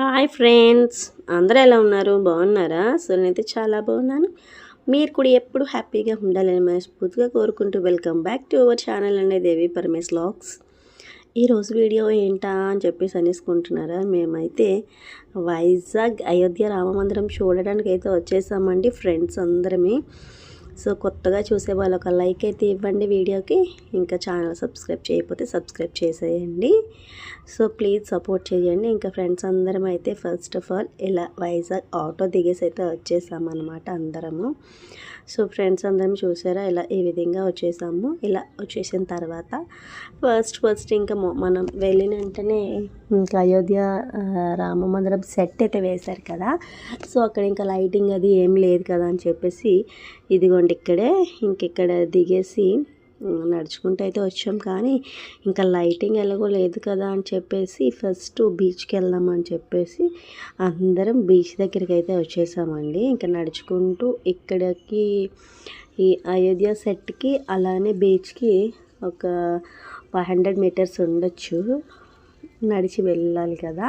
Hi friends. అందరూ ఎలా ఉన్నారు? బాగున్నారా? సో నేనైతే చాలా బాగున్నాను. మీరు కూడా ఎప్పుడు హ్యాపీగా ఉండాలని మనస్ఫూర్తిగా కోరుకుంటూ welcome back to our channel అండి దేవి పరమేశ్ లాగ్స్. ఈరోజు వీడియో ఏంటా అని చెప్పేసి అనేసుకుంటున్నారా? మేమైతే వైజాగ్ అయోధ్య రామమందిరం చూడడానికి అయితే వచ్చేసామండి ఫ్రెండ్స్ అందరమే. సో కొత్తగా చూసే వాళ్ళు ఒక లైక్ అయితే ఇవ్వండి వీడియోకి. ఇంకా ఛానల్ సబ్స్క్రైబ్ చేయకపోతే సబ్స్క్రైబ్ చేసేయండి. సో ప్లీజ్ సపోర్ట్ చేయండి. ఇంకా ఫ్రెండ్స్ అందరం అయితే ఫస్ట్ ఆఫ్ ఆల్ ఇలా వైజాగ్ ఆటో దిగేసి అయితే వచ్చేసామన్నమాట అందరము. సో ఫ్రెండ్స్ అందరం చూసారా ఇలా ఈ విధంగా వచ్చేసాము. ఇలా వచ్చేసిన తర్వాత ఫస్ట్ ఫస్ట్ ఇంకా మనం వెళ్ళిన వెంటనే ఇంకా అయోధ్య రామ మందిరం సెట్ అయితే వేశారు కదా. సో అక్కడ ఇంకా లైటింగ్ అది ఏం లేదు కదా అని చెప్పేసి ఇదిగోండి ఇక్కడే ఇంకిక్కడ దిగేసి నడుచుకుంటూ అయితే వచ్చాం. కానీ ఇంకా లైటింగ్ ఎలాగో లేదు కదా అని చెప్పేసి ఫస్ట్ బీచ్కి వెళ్దామని చెప్పేసి అందరం బీచ్ దగ్గరికి అయితే వచ్చేసామండి. ఇంకా నడుచుకుంటూ ఇక్కడికి ఈ అయోధ్య సెట్కి అలానే బీచ్కి ఒక ఫైవ్ హండ్రెడ్ మీటర్స్ ఉండొచ్చు. నడిచి వెళ్ళాలి కదా.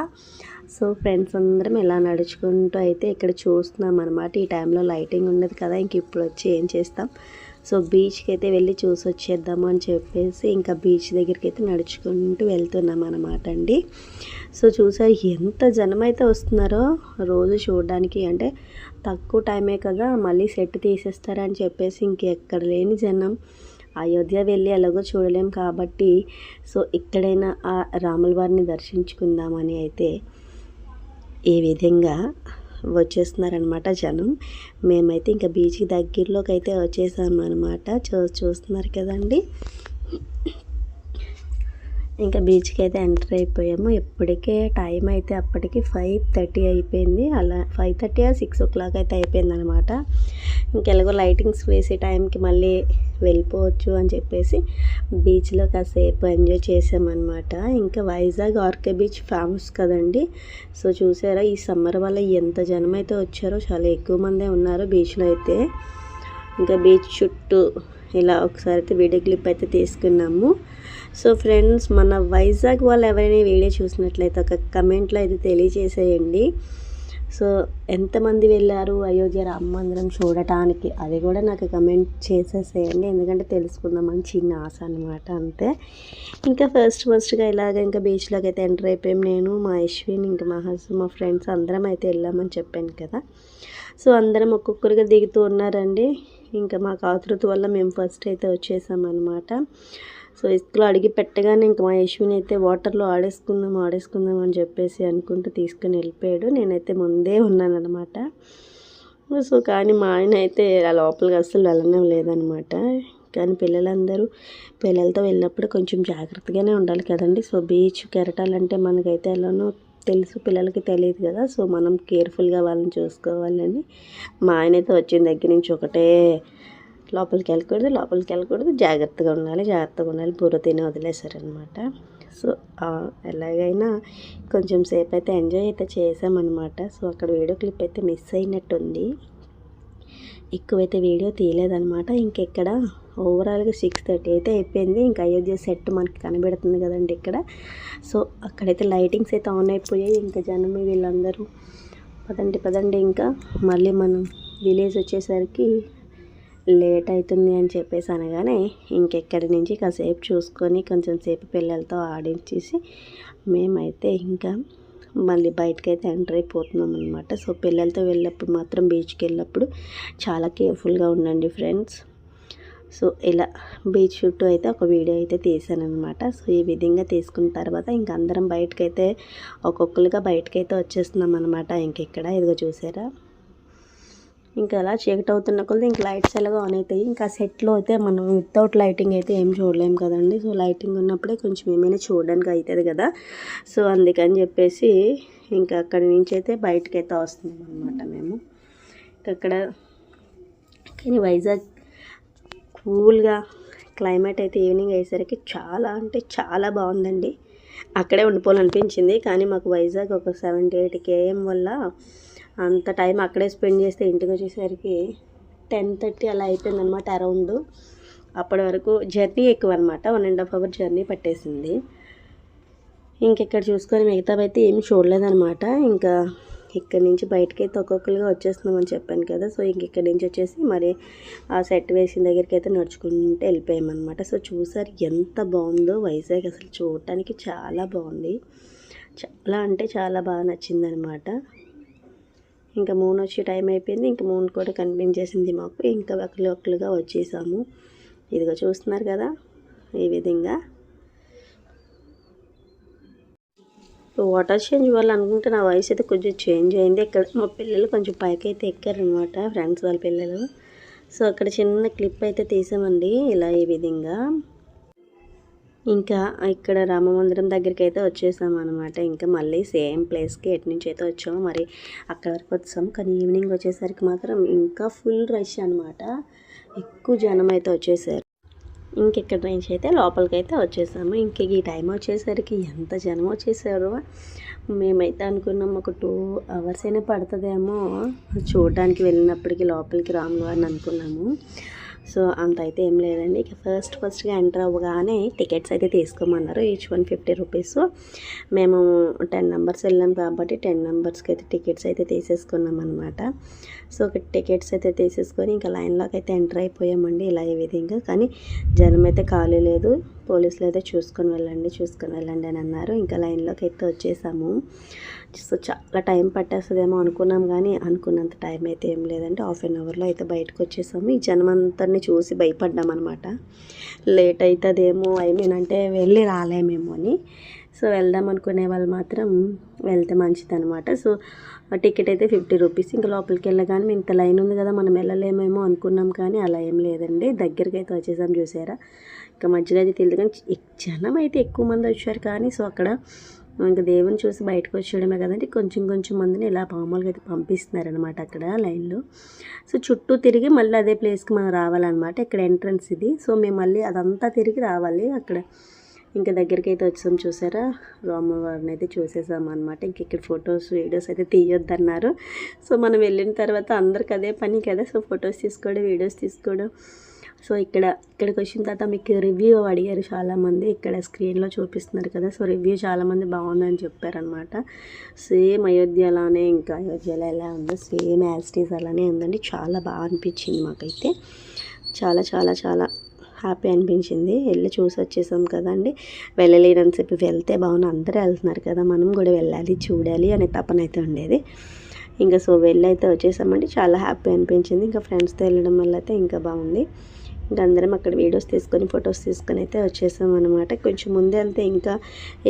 సో ఫ్రెండ్స్ అందరం ఇలా నడుచుకుంటూ అయితే ఇక్కడ చూస్తున్నాం అనమాట ఈ టైంలో లైటింగ్ ఉండదు కదా ఇంక ఇప్పుడు వచ్చి ఏం చేస్తాం? సో బీచ్కి అయితే వెళ్ళి చూసి వచ్చేద్దాము అని చెప్పేసి ఇంకా బీచ్ దగ్గరికి అయితే నడుచుకుంటూ వెళ్తున్నాం అనమాట అండి. సో చూసారు ఎంత జనం అయితే వస్తున్నారో రోజు చూడడానికి. అంటే తక్కువ టైమే కదా మళ్ళీ సెట్ తీసేస్తారని చెప్పేసి ఇంకెక్కడ లేని జనం. అయోధ్య వెళ్ళి ఎలాగో చూడలేం కాబట్టి సో ఇక్కడైనా ఆ రాముల వారిని దర్శించుకుందామని అయితే ఈ విధంగా వచ్చేస్తున్నారనమాట జనం. మేమైతే ఇంకా బీచ్కి దగ్గరలోకి అయితే వచ్చేసాము అనమాట చూ చూస్తున్నారు కదండి. ఇంకా బీచ్కి అయితే ఎంటర్ అయిపోయాము. ఇప్పటికే టైం అయితే అప్పటికి ఫైవ్ థర్టీ అయిపోయింది. అలా five thirty six o'clock అయితే అయిపోయింది అనమాట ఇంకెలాగో లైటింగ్స్ వేసే టైంకి మళ్ళీ వెళ్ళిపోవచ్చు అని చెప్పేసి బీచ్లో కాసేపు ఎంజాయ్ చేసామన్నమాట. ఇంకా Vizag R K beach famous కదండి. సో చూసారా ఈ సమ్మర్ వల్ల ఎంత జనం అయితే వచ్చారో చాలా ఎక్కువ మందే ఉన్నారు బీచ్లో అయితే. ఇంకా బీచ్ చుట్టూ ఇలా ఒకసారి అయితే వీడియో క్లిప్ అయితే తీసుకున్నాము. సో ఫ్రెండ్స్ మన వైజాగ్ వాళ్ళు ఎవరైనా వీడియో చూసినట్లయితే ఒక కమెంట్లో అయితే తెలియజేసేయండి. సో ఎంతమంది వెళ్ళారు? అయోధ్య రామ మందిరం చూడటానికి. అది కూడా నాకు కమెంట్ చేసేసేయండి. ఎందుకంటే తెలుసుకుందామని చిన్న ఆశ అనమాట అంతే. ఇంకా ఫస్ట్ ఫస్ట్గా ఇలాగ ఇంకా బీచ్లోకి అయితే ఎంటర్ అయిపోయాం. నేను మా అశ్విన్ ఇంకా మా హస్బెండ్ మా ఫ్రెండ్స్ అందరం అయితే వెళ్ళామని చెప్పాను కదా. సో అందరం ఒక్కొక్కరుగా దిగుతూ ఉన్నారండి. ఇంకా మాకు ఆతృత వల్ల మేము ఫస్ట్ అయితే వచ్చేసామన్నమాట. సో ఇసుకలో అడిగి పెట్టగానే ఇంకా మా యశ్విని అయితే వాటర్లో ఆడేసుకుందాం ఆడేసుకుందాం అని చెప్పేసి అనుకుంటూ తీసుకుని వెళ్ళిపోయాడు. నేనైతే ముందే ఉన్నానన్నమాట. సో కానీ మా ఆయన అయితే లోపలికి అస్సలు వెళ్ళడం లేదనమాట కానీ పిల్లలందరూ పిల్లలతో వెళ్ళినప్పుడు కొంచెం జాగ్రత్తగానే ఉండాలి కదండి. సో బీచ్ కెరటాలంటే మనకైతే ఎలానో తెలుసు పిల్లలకి తెలియదు కదా. సో మనం కేర్ఫుల్గా వాళ్ళని చూసుకోవాలని మా ఆయన అయితే వచ్చిన దగ్గర నుంచి ఒకటే లోపలికి వెళ్ళకూడదు లోపలికి వెళ్ళకూడదు. జాగ్రత్తగా ఉండాలి జాగ్రత్తగా ఉండాలి. బుర్ర తిని వదిలేశారనమాట. సో ఎలాగైనా కొంచెం సేపు అయితే ఎంజాయ్ అయితే చేసామన్నమాట సో అక్కడ వీడియో క్లిప్ అయితే మిస్ అయినట్టుంది. ఎక్కువైతే వీడియో తీయలేదన్నమాట ఇంకెక్కడ? ఓవరాల్గా సిక్స్ థర్టీ అయితే అయిపోయింది. ఇంకా అయోధ్య సెట్ మనకి కనబడుతుంది కదండి ఇక్కడ. సో అక్కడైతే లైటింగ్స్ అయితే ఆన్ అయిపోయాయి. ఇంకా జనం వీళ్ళందరూ పదండి పదండి. ఇంకా మళ్ళీ మనం విలేజ్ వచ్చేసరికి లేట్ అవుతుంది అని చెప్పేసి అనగానే ఇంకెక్కడి నుంచి కాసేపు చూసుకొని కొంచెం సేపు పిల్లలతో ఆడించేసి మేమైతే ఇంకా మళ్ళీ బయటకైతే ఎంటర్ అయిపోతున్నాం అనమాట సో పిల్లలతో వెళ్ళినప్పుడు మాత్రం బీచ్కి వెళ్ళినప్పుడు చాలా కేర్ఫుల్గా ఉండండి ఫ్రెండ్స్ సో ఇలా బీచ్ చుట్టూ అయితే ఒక వీడియో అయితే తీసాను అనమాట సో ఈ విధంగా తీసుకున్న తర్వాత ఇంక అందరం బయటకైతే ఒక్కొక్కరుగా బయటకైతే వచ్చేస్తున్నాం అనమాట ఇంకెక్కడ ఇదిగో చూసారా? ఇంకా అలా చీకటి అవుతున్న కొద్ది ఇంక లైట్స్ ఎలాగో ఆన్ అవుతాయి. ఇంకా సెట్లో అయితే మనం వితౌట్ లైటింగ్ అయితే ఏం చూడలేము కదండి. సో లైటింగ్ ఉన్నప్పుడే కొంచెం ఏమైనా చూడడానికి అవుతుంది కదా. సో అందుకని చెప్పేసి ఇంకా అక్కడి నుంచి అయితే బయటకైతే వస్తున్నాం అనమాట మేము. ఇంకా అక్కడ కానీ వైజాగ్ కూల్గా క్లైమేట్ అయితే ఈవినింగ్ అయ్యేసరికి చాలా అంటే చాలా బాగుందండి. అక్కడే ఉండిపోవాలనిపించింది. కానీ మాకు వైజాగ్ ఒక సెవెంటీ ఎయిట్ కేఎం వల్ల అంత టైం అక్కడే స్పెండ్ చేస్తే ఇంటికి వచ్చేసరికి టెన్ థర్టీ అలా అయిపోయిందనమాట అరౌండ్. అప్పటి వరకు జర్నీ ఎక్కువ అనమాట one and half hour journey పట్టేసింది. ఇంకెక్కడ చూసుకొని మిగతావి అయితే ఏమి చూడలేదనమాట ఇంకా ఇక్కడ నుంచి బయటకి అయితే ఒక్కొక్కరుగా వచ్చేస్తున్నామని చెప్పాను కదా. సో ఇంక ఇక్కడ నుంచి వచ్చేసి మరి ఆ సెట్ వేసిన దగ్గరికి అయితే నడుచుకుంటూ వెళ్ళిపోయామన్నమాట. సో చూసారు ఎంత బాగుందో వైజాగ్ అసలు చూడటానికి చాలా బాగుంది. చాలా అంటే చాలా బాగా నచ్చిందనమాట ఇంకా మూన్ వచ్చే టైం అయిపోయింది. ఇంకా మూన్ కూడా కనిపించేసింది మాకు. ఇంకా ఒకళ్ళు ఒకరుగా వచ్చేసాము. ఇదిగో చూస్తున్నారు కదా ఈ విధంగా. వాటర్ చేంజ్ వల్ల అనుకుంటే నా వయసు అయితే కొంచెం చేంజ్ అయింది. ఇక్కడ మా పిల్లలు కొంచెం పైకి అయితే ఎక్కారనమాట ఫ్రెండ్స్ వాళ్ళ పిల్లలు. సో అక్కడ చిన్న క్లిప్ అయితే తీసామండి ఇలా ఈ విధంగా. ఇంకా ఇక్కడ రామ మందిరం దగ్గరికి అయితే వచ్చేసాం అనమాట ఇంకా మళ్ళీ సేమ్ ప్లేస్కి ఎటు నుంచి అయితే వచ్చాము మరి అక్కడ వరకు వచ్చాము కానీ ఈవినింగ్ వచ్చేసరికి మాత్రం ఇంకా ఫుల్ రష్ అనమాట ఎక్కువ జనం అయితే వచ్చేసారు. ఇంకెక్కడి నుంచి అయితే లోపలికి అయితే వచ్చేసాము. ఇంక ఈ టైం వచ్చేసరికి ఎంత జనం వచ్చేసారో. మేమైతే అనుకున్నాం ఒక టూ అవర్స్ అయినా పడుతుందేమో. చూడడానికి వెళ్ళినప్పటికీ లోపలికి రాములు అని అనుకున్నాము. సో అంత అయితే ఏం లేదండి. ఇక ఫస్ట్ ఫస్ట్గా ఎంటర్ అవ్వగానే టికెట్స్ అయితే తీసుకోమన్నారు. ఈచ్ వన్ ఫిఫ్టీ రూపీస్ మేము టెన్ నెంబర్స్ వెళ్ళాం కాబట్టి టెన్ నెంబర్స్కి అయితే టికెట్స్ అయితే తీసేసుకున్నాం అనమాట సో ఒక టికెట్స్ అయితే తీసేసుకొని ఇంకా లైన్లోకి అయితే ఎంటర్ అయిపోయామండి ఇలా ఈ విధంగా. కానీ జనం అయితే ఖాళీ లేదు. పోలీసులు అయితే చూసుకొని వెళ్ళండి చూసుకొని వెళ్ళండి అని అన్నారు. ఇంకా లైన్లోకి అయితే వచ్చేసాము. సో చాలా టైం పట్టేస్తుందేమో అనుకున్నాం కానీ అనుకున్నంత టైం అయితే ఏం లేదంటే హాఫ్ అన్ అవర్లో అయితే బయటకు వచ్చేసాము. ఈ జనం అంతరిని చూసి భయపడ్డాం అనమాట లేట్ అవుతుందేమో ఐ మీన్ అంటే వెళ్ళి రాలేమేమో అని. సో వెళ్దాం అనుకునే వాళ్ళు మాత్రం వెళ్తే మంచిది అనమాట సో టికెట్ అయితే ఫిఫ్టీ రూపీస్. ఇంకా లోపలికి వెళ్ళగానే ఇంత లైన్ ఉంది కదా మనం వెళ్ళలేమేమో అనుకున్నాం కానీ అలా ఏం లేదండి. దగ్గరికి అయితే వచ్చేసాం చూసారా? ఇంకా మధ్యలో అయితే తెలియదు కానీ జనం అయితే ఎక్కువ మంది వచ్చారు కానీ సో అక్కడ ఇంకా దేవుని చూసి బయటకు వచ్చేయడమే కదండి. కొంచెం కొంచెం మందిని ఇలా మామూలుగా అయితే పంపిస్తున్నారనమాట అక్కడ లైన్లో. సో చుట్టూ తిరిగి మళ్ళీ అదే ప్లేస్కి మనం రావాలన్నమాట. ఇక్కడ ఎంట్రన్స్ ఇది. సో మేము మళ్ళీ అదంతా తిరిగి రావాలి. అక్కడ ఇంకా దగ్గరికి అయితే వచ్చాం చూసారా? రామవారిని అయితే చూసేసాం అనమాట ఇంక ఇక్కడ ఫొటోస్ వీడియోస్ అయితే తీయొద్దన్నారు. సో మనం వెళ్ళిన తర్వాత అందరికి అదే పని కదా. సో ఫొటోస్ తీసుకోవడం వీడియోస్ తీసుకోవడం. సో ఇక్కడ ఇక్కడికి వచ్చిన తర్వాత మీకు రివ్యూ అడిగారు చాలామంది. ఇక్కడ స్క్రీన్లో చూపిస్తున్నారు కదా. సో రివ్యూ చాలామంది బాగుందని చెప్పారనమాట సేమ్ అయోధ్యలానే ఇంకా అయోధ్యలో ఎలా ఉందో సేమ్ యాజ్టీస్ అలానే ఉందండి. చాలా బాగా అనిపించింది మాకైతే. చాలా చాలా చాలా హ్యాపీ అనిపించింది. వెళ్ళి చూసి వచ్చేసాం కదండి. వెళ్ళలేనని చెప్పి వెళ్తే బాగుంది అందరూ వెళ్తున్నారు కదా. మనం కూడా వెళ్ళాలి చూడాలి అనే తపన అయితే ఉండేది. ఇంకా సో వెళ్ళి అయితే వచ్చేసామండి. చాలా హ్యాపీ అనిపించింది. ఇంకా ఫ్రెండ్స్తో వెళ్ళడం వల్ల అయితే ఇంకా బాగుంది. ఇంకా అందరం అక్కడ వీడియోస్ తీసుకొని ఫొటోస్ తీసుకొని అయితే వచ్చేసాం అనమాట కొంచెం ముందే వెళ్తే ఇంకా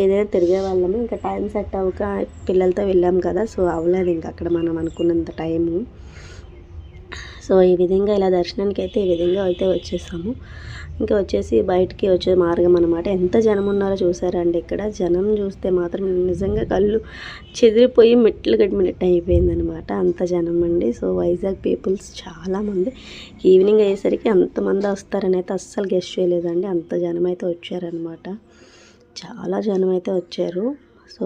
ఏదైనా తిరిగే వాళ్ళము. ఇంకా టైం సెట్ అవ్వక పిల్లలతో వెళ్ళాం కదా సో అవ్వలేదు ఇంకా అక్కడ మనం అనుకున్నంత టైము. సో ఈ విధంగా ఇలా దర్శనానికి అయితే ఈ విధంగా అయితే వచ్చేసాము. ఇంకా వచ్చేసి బయటికి వచ్చే మార్గం అనమాట ఎంత జనం ఉన్నారో చూసారండి ఇక్కడ. జనం చూస్తే మాత్రం నిజంగా కళ్ళు చెదిరిపోయి మెట్లు గడిమినట్టు అయిపోయిందనమాట అంత జనం అండి. సో వైజాగ్ పీపుల్స్ చాలామంది ఈవినింగ్ అయ్యేసరికి అంతమంది వస్తారని అయితే అస్సలు గెస్ట్ చేయలేదండి. అంత జనం అయితే వచ్చారనమాట చాలా జనం అయితే వచ్చారు. సో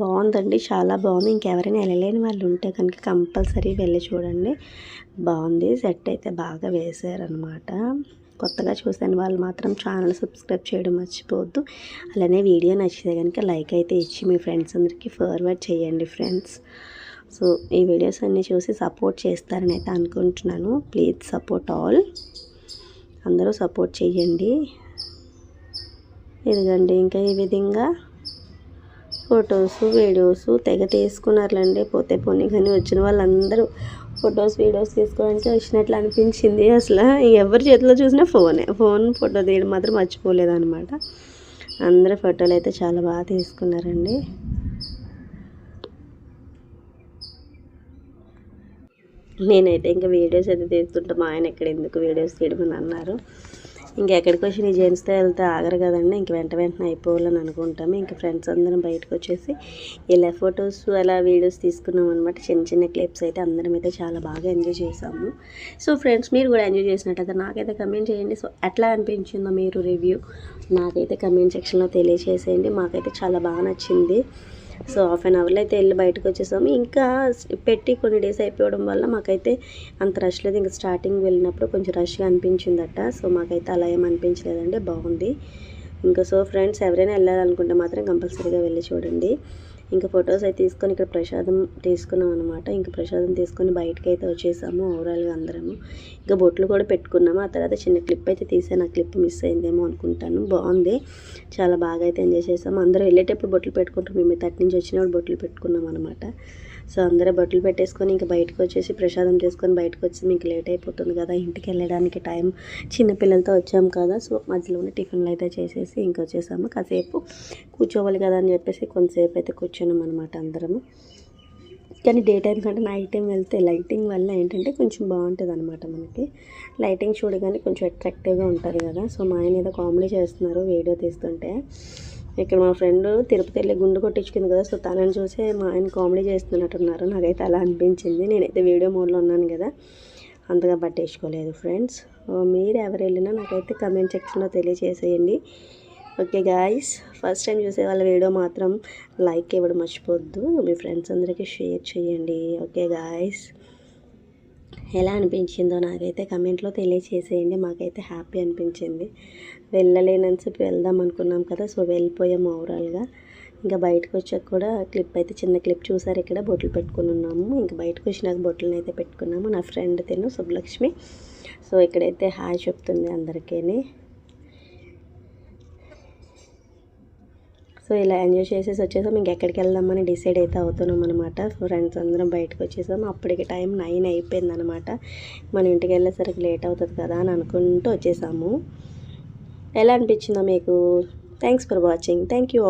బాగుందండి. చాలా బాగుంది. ఇంకెవరైనా వెళ్ళలేని వాళ్ళు ఉంటే కనుక కంపల్సరీ వెళ్ళి చూడండి. బాగుంది. సెట్ అయితే బాగా వేసారనమాట కొత్తగా చూసాను వాళ్ళు మాత్రం ఛానల్ సబ్స్క్రైబ్ చేయడం మర్చిపోవద్దు. అలానే వీడియో నచ్చితే కనుక లైక్ అయితే ఇచ్చి మీ ఫ్రెండ్స్ అందరికీ ఫార్వర్డ్ చేయండి ఫ్రెండ్స్. సో ఈ వీడియోస్ అన్నీ చూసి సపోర్ట్ చేస్తారని అయితే అనుకుంటున్నాను. Please support all. అందరూ సపోర్ట్ చేయండి ఇదిగండి ఇంకా ఈ విధంగా ఫొటోస్ వీడియోస్ తెగ తీసుకున్నారులేండి. పోతే పోనీ కానీ వచ్చిన వాళ్ళందరూ ఫొటోస్ వీడియోస్ తీసుకోవడానికి వచ్చినట్లు అనిపించింది. అసలు ఎవరి చేతిలో చూసినా ఫోనే ఫోన్ ఫోటో తీయడం మాత్రం మర్చిపోలేదన్నమాట. అందరూ ఫోటోలు అయితే చాలా బాగా తీసుకున్నారండి. నేనైతే ఇంకా వీడియోస్ అయితే తీస్తుంటే మా ఆయన ఎక్కడ ఎందుకు వీడియోస్ తీయడం అన్నారు. ఇంకెక్కడికి వచ్చి నీ జెంట్స్తో వెళ్తే ఆగరు కదండి. ఇంక వెంట వెంటనే అయిపోవాలని అనుకుంటాము. ఇంకా ఫ్రెండ్స్ అందరం బయటకు వచ్చేసి ఇలా ఫొటోస్ అలా వీడియోస్ తీసుకున్నాం అనమాట చిన్న చిన్న క్లిప్స్ అయితే అందరం అయితే చాలా బాగా ఎంజాయ్ చేసాము సో ఫ్రెండ్స్ మీరు కూడా ఎంజాయ్ చేసినట్టయితే నాకైతే కమెంట్ చేయండి. సో ఎట్లా అనిపించిందో మీరు రివ్యూ నాకైతే కమెంట్ సెక్షన్లో తెలియజేసేయండి మాకైతే చాలా బాగా నచ్చింది. సో హాఫ్ అన్ అవర్లో అయితే వెళ్ళి బయటకు వచ్చేసాము. ఇంకా పెట్టి కొన్ని డేస్ అయిపోవడం వల్ల మాకైతే అంత రష్ లేదు. ఇంకా స్టార్టింగ్ వెళ్ళినప్పుడు కొంచెం రష్గా అనిపించిందట. సో మాకైతే అలా ఏం అనిపించలేదండి. బాగుంది. ఇంకా సో ఫ్రెండ్స్ ఎవరైనా వెళ్ళాలనుకుంటే మాత్రం కంపల్సరీగా వెళ్ళి చూడండి. ఇంకా ఫొటోస్ అయితే తీసుకొని ఇక్కడ ప్రసాదం తీసుకున్నాం అనమాట ఇంకా ప్రసాదం తీసుకొని బయటకి అయితే వచ్చేసాము ఓవరాల్గా అందరము. ఇంకా బొట్లు కూడా పెట్టుకున్నాము. ఆ తర్వాత చిన్న క్లిప్ అయితే తీసాను. ఆ క్లిప్ మిస్ అయిందేమో అనుకుంటాను. బాగుంది. చాలా బాగా అయితే ఎంజాయ్ చేసాము. అందరూ వెళ్ళేటప్పుడు బొట్లు పెట్టుకుంటాం మేము తట్టి నుంచి వచ్చినప్పుడు బొట్లు పెట్టుకున్నాం అనమాట సో అందరూ బట్టలు పెట్టేసుకొని ఇంకా బయటకు వచ్చేసి ప్రసాదం చేసుకొని బయటకు వచ్చి మీకు లేట్ అయిపోతుంది కదా. ఇంటికి వెళ్ళడానికి టైం చిన్నపిల్లలతో వచ్చాము కదా. సో మధ్యలోనే టిఫిన్లు అయితే చేసేసి ఇంకా వచ్చేసాము. కాసేపు కూర్చోవాలి కదా అని చెప్పేసి కొంతసేపు అయితే కూర్చున్నాం అనమాట అందరము. కానీ డే టైం కంటే నైట్ టైం వెళ్తే లైటింగ్ వల్ల ఏంటంటే కొంచెం బాగుంటుంది అనమాట మనకి. లైటింగ్ చూడగానే కొంచెం అట్రాక్టివ్గా ఉంటుంది కదా. సో మా ఆయన ఏదో కామెడీ చేస్తున్నారు వీడియో తీస్తుంటే. ఇక్కడ మా ఫ్రెండ్ తిరుపతి వెళ్ళి గుండు కొట్టించుకుంది కదా. సో తనని చూసి మా ఆయన కామెడీ చేస్తున్నట్టున్నారు. నాకైతే అలా అనిపించింది. నేనైతే వీడియో మోడ్లో ఉన్నాను కదా. అంతగా పట్టేసుకోలేదు ఫ్రెండ్స్. మీరు ఎవరు వెళ్ళినా నాకైతే కమెంట్ సెక్షన్లో తెలియజేసేయండి ఓకే గాయస్. ఫస్ట్ టైం చూసే వాళ్ళ వీడియో మాత్రం లైక్ ఇవ్వడం మర్చిపోద్దు మీ ఫ్రెండ్స్ అందరికీ షేర్ చేయండి. Okay guys? ఎలా అనిపించిందో నాకైతే కమెంట్లో తెలియచేసేయండి. మాకైతే హ్యాపీ అనిపించింది. వెళ్ళలేనని చెప్పి వెళ్దాం అనుకున్నాం కదా సో వెళ్ళిపోయాము ఓవరాల్గా. ఇంకా బయటకు వచ్చాక కూడా క్లిప్ అయితే చిన్న క్లిప్ చూసారు ఇక్కడ బొట్లు పెట్టుకుని ఉన్నాము. ఇంకా బయటకు వచ్చినాక బొట్లను అయితే పెట్టుకున్నాము. నా ఫ్రెండ్ తిను శుభలక్ష్మి సో ఇక్కడైతే హాయ్ చెప్తుంది అందరికీ సో ఇలా ఎంజాయ్ చేసేసి వచ్చేసాం. ఇంకెక్కడికి వెళ్దామని డిసైడ్ అయితే అవుతున్నాం అనమాట ఫ్రెండ్స్ అందరం బయటకు వచ్చేసాం. అప్పటికి టైం నైన్ అయిపోయిందనమాట మనం మన ఇంటికి వెళ్ళేసరికి లేట్ అవుతుంది కదా అని అనుకుంటూ వచ్చేసాము. ఎలా అనిపించిందో మీకు? Thanks for watching thank you